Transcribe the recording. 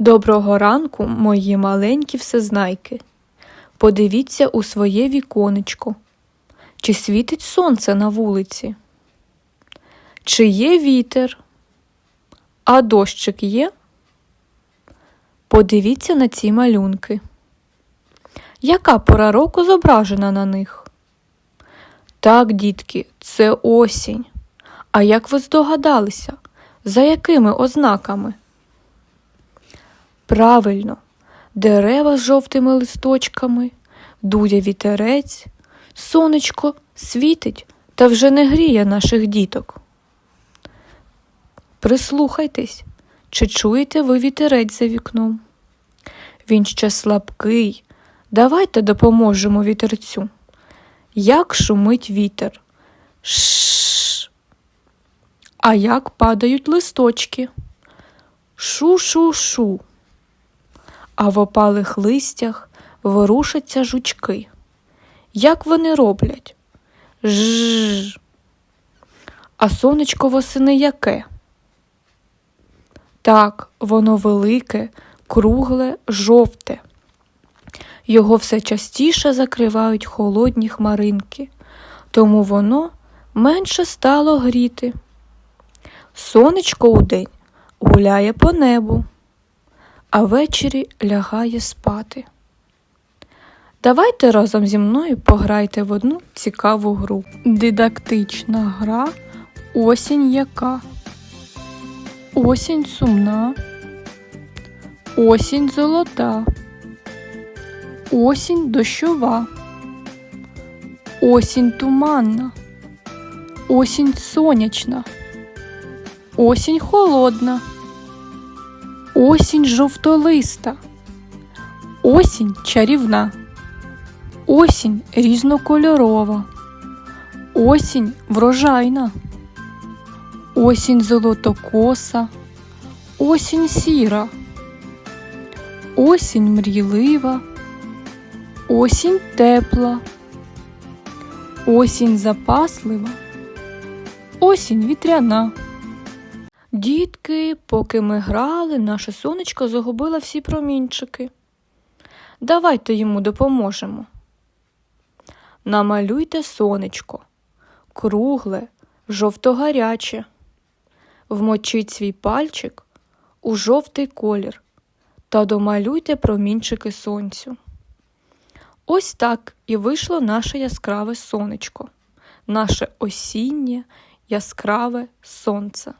Доброго ранку, мої маленькі всезнайки. Подивіться у своє віконечко. Чи світить сонце на вулиці? Чи є вітер? А дощик є? Подивіться на ці малюнки. Яка пора року зображена на них? Так, дітки, це осінь. А як ви здогадалися? За якими ознаками? Правильно, дерева з жовтими листочками, дує вітерець, сонечко світить та вже не гріє наших діток. Прислухайтесь, чи чуєте ви вітерець за вікном? Він ще слабкий. Давайте допоможемо вітерцю. Як шумить вітер? Шш. А як падають листочки? Шу-шу-шу. А в опалих листях ворушаться жучки. Як вони роблять? Жж. А сонечко восени яке? Так, воно велике, кругле, жовте. Його все частіше закривають холодні хмаринки, тому воно менше стало гріти. Сонечко удень гуляє по небу, а ввечері лягає спати. Давайте разом зі мною пограйте в одну цікаву гру. Дидактична гра Осінь яка. Осінь сумна. Осінь золота. Осінь дощова. Осінь туманна. Осінь сонячна. Осінь холодна. Осінь жовтолиста. Осінь чарівна. Осінь різнокольорова. Осінь врожайна. Осінь золотокоса. Осінь сіра. Осінь мрійлива. Осінь тепла. Осінь запаслива. Осінь вітряна. Дітки, поки ми грали, наше сонечко загубило всі промінчики. Давайте йому допоможемо. Намалюйте сонечко, кругле, жовто-гаряче. Вмочіть свій пальчик у жовтий колір та домалюйте промінчики сонцю. Ось так і вийшло наше яскраве сонечко, наше осіннє яскраве сонце.